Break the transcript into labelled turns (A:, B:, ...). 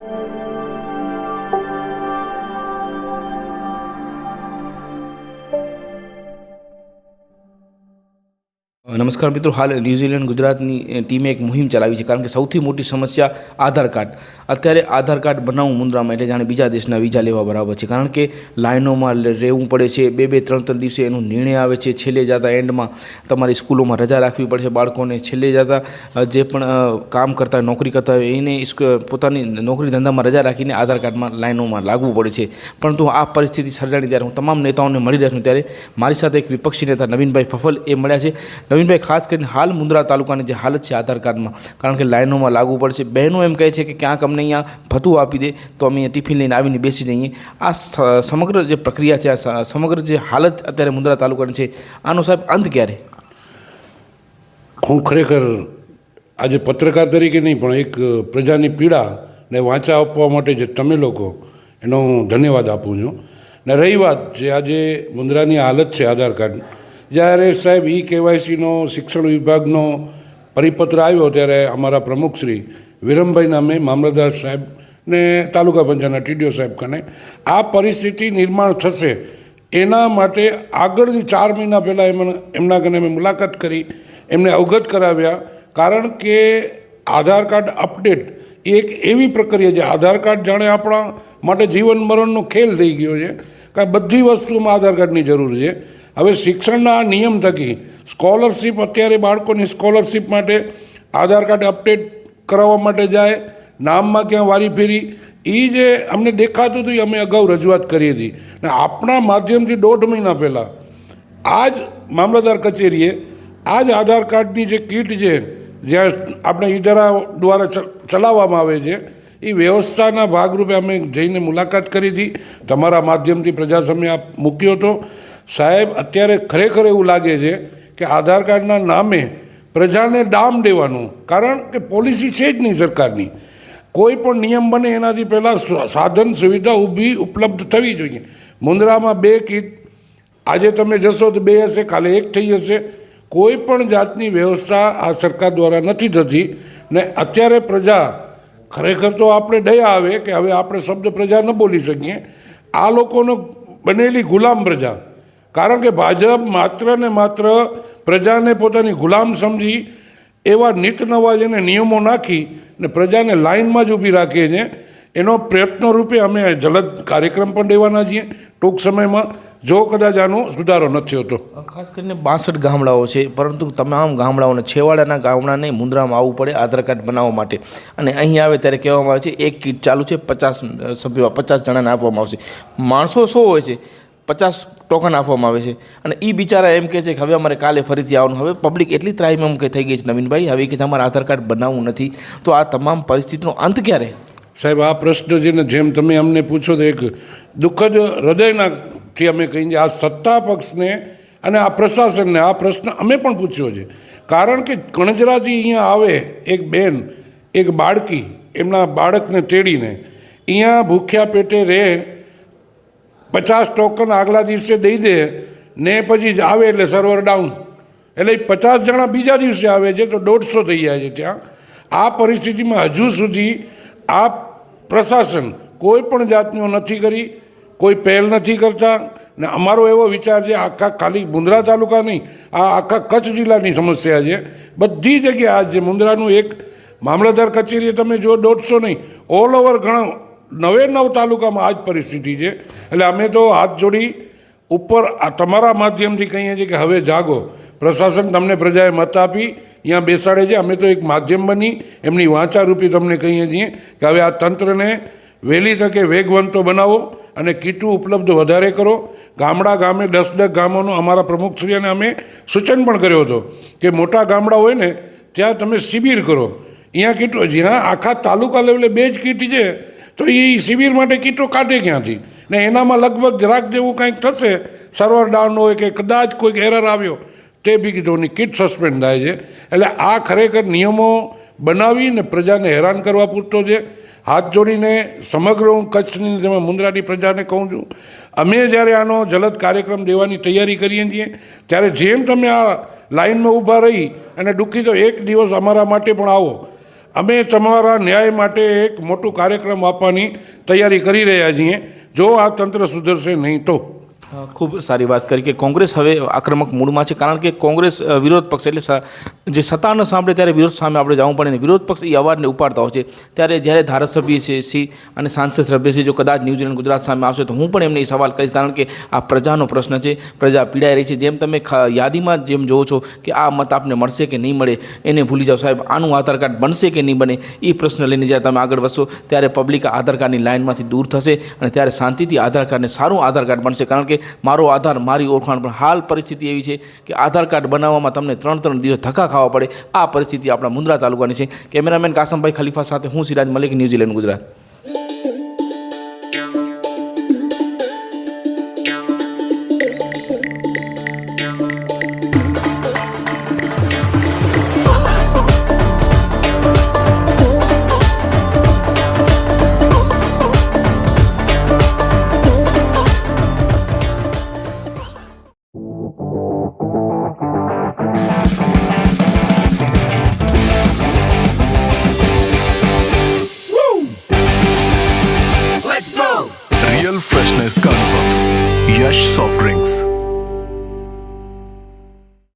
A: you નમસ્કાર મિત્રો, હાલ ન્યૂઝીલેન્ડ ગુજરાતની ટીમે એક મુહિમ ચલાવી છે કારણ કે સૌથી મોટી સમસ્યા આધાર કાર્ડ. અત્યારે આધાર કાર્ડ બનાવવું મુન્દ્રામાં એટલે જાણે બીજા દેશના વિઝા લેવા બરાબર છે. કારણ કે લાઇનોમાં રહેવું પડે છે, બે બે ત્રણ ત્રણ દિવસે એનો નિર્ણય આવે છે, છેલ્લે જતાં એન્ડમાં તમારી સ્કૂલોમાં રજા રાખવી પડશે બાળકોને, છેલ્લે જતાં જે પણ કામ કરતા નોકરી કરતા હોય એને પોતાની નોકરી ધંધામાં રજા રાખીને આધાર કાર્ડમાં લાઇનોમાં લાગવું પડે છે. પરંતુ આ પરિસ્થિતિ સર્જાણી ત્યારે હું તમામ નેતાઓને મળી રહ્યો છું ત્યારે મારી સાથે એક વિપક્ષી નેતા નવીનભાઈ ફફલ એ મળ્યા છે. નવીનભાઈ ખાસ કરીને હાલ મુન્દ્રા તાલુકાની જે હાલત છે આધાર કાર્ડમાં, કારણ કે લાઈનોમાં લાગવું પડશે. બહેનો એમ કહે છે કે ક્યાંક અમને અહીંયા ભથ્થું આપી દે, તો અમે ટિફિન લઈને આવીને બેસી જઈએ. આ સમગ્ર જે પ્રક્રિયા છે, આ સમગ્ર જે હાલત અત્યારે મુંદ્રા તાલુકાની છે, આનો સાહેબ અંત ક્યારે?
B: હું ખરેખર આજે પત્રકાર તરીકે નહીં, પણ એક પ્રજાની પીડા ને વાંચા આપવા માટે જે તમે લોકો, એનો હું ધન્યવાદ આપું છું. ને રહી વાત જે આજે મુંદ્રાની હાલત છે આધાર કાર્ડ જ્યારે સાહેબ ઈ કેવાયસીનો શિક્ષણ વિભાગનો પરિપત્ર આવ્યો ત્યારે અમારા પ્રમુખશ્રી વિરમભાઈ નામે મામલતદાર સાહેબ ને તાલુકા પંચાયતના ટીડીઓ સાહેબ કને આ પરિસ્થિતિ નિર્માણ થશે એના માટે આગળથી ચાર મહિના પહેલાં એમને એમના કને મેં મુલાકાત કરી, એમને અવગત કરાવ્યા. કારણ કે આધાર કાર્ડ અપડેટ એક એવી પ્રક્રિયા છે, આધાર કાર્ડ જાણે આપણા માટે જીવન મરણનો ખેલ થઈ ગયો છે. કારણ બધી વસ્તુમાં આધાર કાર્ડની જરૂર છે. હવે શિક્ષણના આ નિયમ થકી સ્કોલરશિપ અત્યારે બાળકોની સ્કોલરશીપ માટે આધાર કાર્ડ અપડેટ કરાવવા માટે જાય, નામમાં ક્યાં વારી ફેરી એ જે અમને દેખાતું હતું એ અમે અગાઉ રજૂઆત કરી હતી. ને આપણા માધ્યમથી દોઢ મહિના પહેલાં આ જ મામલતદાર કચેરીએ આ જ આધાર કાર્ડની જે કીટ છે, જ્યાં આપણે ઈધારા દ્વારા ચલાવવામાં આવે છે એ વ્યવસ્થાના ભાગરૂપે અમે જઈને મુલાકાત કરી હતી. તમારા માધ્યમથી પ્રજા સામે આપ મૂક્યો હતો. સાહેબ, અત્યારે ખરેખર એવું લાગે છે કે આધાર કાર્ડના નામે પ્રજાને દામ દેવાનું. કારણ કે પોલિસી છે જ નહીં સરકારની. કોઈ પણ નિયમ બને એનાથી પહેલાં સાધન સુવિધા ઊભી ઉપલબ્ધ થવી જોઈએ. મુંદ્રામાં બે કીટ, આજે તમે જશો તો બે હશે, કાલે એક થઈ જશે કોઈ પણ જાતની વ્યવસ્થા આ સરકાર દ્વારા નથી થતી ને અત્યારે પ્રજા ખરેખર તો આપણે દયા આવે કે હવે આપણે શબ્દ પ્રજા ન બોલી શકીએ. આ લોકોનો બનેલી ગુલામ પ્રજા. કારણ કે ભાજપ માત્ર ને માત્ર પ્રજાને પોતાની ગુલામ સમજી, એવા નિત નવા જેને નિયમો નાખી ને પ્રજાને લાઇનમાં જ ઊભી રાખીએ છે. એનો પ્રયત્નો રૂપે અમે જલદ કાર્યક્રમ પણ દેવાના છીએ. ટૂંક સમયમાં જો કદાચ આનો સુધારો નથી હોતો
A: ખાસ કરીને બાસઠ ગામડાઓ છે, પરંતુ તમામ ગામડાઓને છેવાડાના ગામડાને મુંદ્રામાં આવવું પડે આધાર કાર્ડ બનાવવા માટે. અને અહીં આવે ત્યારે કહેવામાં આવે છે, એક કીટ ચાલુ છે, પચાસ સભ્યો, પચાસ જણાને આપવામાં આવશે. માણસો સો હોય છે, પચાસ ટોકન આપવામાં આવે છે. અને એ બિચારા એમ કહે છે કે હવે અમારે કાલે ફરીથી આવવાનું. હવે પબ્લિક એટલી ત્રાહીમ એમ કે થઈ ગઈ છે, નવીનભાઈ, હવે કે તમારે આધાર કાર્ડ બનાવવું નથી. તો આ તમામ પરિસ્થિતિનો અંત ક્યારે?
B: સાહેબ, આ પ્રશ્ન છે ને જેમ તમે અમને પૂછો તો એક દુઃખદ હૃદયનાથી અમે કહીએ આ સત્તા પક્ષને અને આ પ્રશાસનને આ પ્રશ્ન અમે પણ પૂછ્યો છે. કારણ કે કણજરાથી અહીંયા આવે, એક બેન, એક બાળકી, એમના બાળકને તેડીને અહીંયા ભૂખ્યા પેટે રહે, પચાસ ટોકન આગલા દિવસે દઈ દે, ને પછી જ આવે એટલે સર્વર ડાઉન એટલે એ પચાસ જણા બીજા દિવસે આવે છે તો દોઢસો થઈ જાય છે ત્યાં. આ પરિસ્થિતિમાં હજુ સુધી આ પ્રશાસન કોઈ પણ જાતનું નથી કરી, કોઈ પહેલ નથી કરતા. ને અમારો એવો વિચાર છે, આખા ખાલી મુંદ્રા તાલુકા નહીં આ આખા કચ્છ જિલ્લાની સમસ્યા છે. બધી જગ્યાએ આ જે મુંદ્રાનું એક મામલતદાર કચેરીએ તમે જો દોઢસો નહીં, ઓલ ઓવર ઘણા નવે નવ તાલુકામાં આ જ પરિસ્થિતિ છે. એટલે અમે તો હાથ જોડી ઉપર આ તમારા માધ્યમથી કહીએ છીએ કે હવે જાગો. પ્રશાસન તમને પ્રજાએ મત આપી, અહીંયા બેસાડે છે. અમે તો એક માધ્યમ બની, એમની વાંચારૂપી તમને કહીએ છીએ કે હવે આ તંત્રને વહેલી તકે વેગવંતો બનાવો અને કીટું ઉપલબ્ધ વધારે કરો. ગામડા ગામે દસ દસ ગામોનો અમારા પ્રમુખશ્રી અને અમે સૂચન પણ કર્યો હતો કે મોટા ગામડા હોય ને, ત્યાં તમે શિબિર કરો. અહીંયા કીટો જ્યાં આખા તાલુકા લેવલે બે જ કીટ છે, તો એ શિબિર માટે કીટો કાઢે ક્યાંથી? ને એનામાં લગભગ જરાક જેવું કંઈક થશે. સર્વર ડાઉન હોય કે કદાચ કોઈક એરર આવ્યો. તે બી કીધોની કીટ સસ્પેન્ડ થાય છે. એટલે આ ખરેખર નિયમો બનાવીને પ્રજાને હેરાન કરવા પૂરતો છે. હાથ જોડીને સમગ્ર હું કચ્છની જેમાં મુન્દ્રાની પ્રજાને કહું છું, અમે જ્યારે આનો જલદ કાર્યક્રમ દેવાની તૈયારી કરીએ છીએ, ત્યારે જેમ તમે આ લાઇનમાં ઊભા રહી અને દુઃખી તો એક દિવસ અમારા માટે પણ આવો. અમે તમારા ન્યાય માટે એક મોટું કાર્યક્રમ આપવાની તૈયારી કરી રહ્યા છીએ. જો આ તંત્ર સુધરશે નહીં તો.
A: ખૂબ સારી વાત કરી કે કોંગ્રેસ હવે આક્રમક મૂડમાં છે, કારણ કે કોંગ્રેસ વિરોધ પક્ષ એટલે જે સત્તા ન સાંભળે ત્યારે વિરોધ સામે આપણે જવું પડે ને વિરોધ પક્ષ એ અવાજને ઉપાડતા હોય છે. ત્યારે જ્યારે ધારાસભ્ય છે, સી અને સાંસદ સભ્ય છે, જો કદાચ ન્યૂઝીલેન્ડ ગુજરાત સામે આવશે, તો હું પણ એમને એ સવાલ કરીશ કારણ કે આ પ્રજાનો પ્રશ્ન છે, પ્રજા પીડાઈ રહી છે. જેમ તમે યાદીમાં જેમ જોવો છો કે આ મત આપને મળશે કે નહીં મળે, એને ભૂલી જાઓ. સાહેબ, આનું આધાર કાર્ડ બનશે કે નહીં બને, એ પ્રશ્ન લઈને જ્યારે તમે આગળ વધશો, ત્યારે પબ્લિક આધાર કાર્ડની લાઇનમાંથી દૂર થશે અને ત્યારે શાંતિથી આધાર કાર્ડને સારું આધાર કાર્ડ બનશે. કારણ કે મારો આધાર, મારી ઓળખાણ, પણ હાલ પરિસ્થિતિ એવી છે કે આધાર કાર્ડ બનાવવામાં તમને ત્રણ ત્રણ દિવસ ધક્કા ખાવા પડે. આ પરિસ્થિતિ આપણા મુન્દ્રા તાલુકાની છે. કેમેરામેન કાસમભાઈ ખલીફા સાથે હું Siraj Malik, New Zealand, Gujarat.
C: Carnival, Yash Soft Drinks.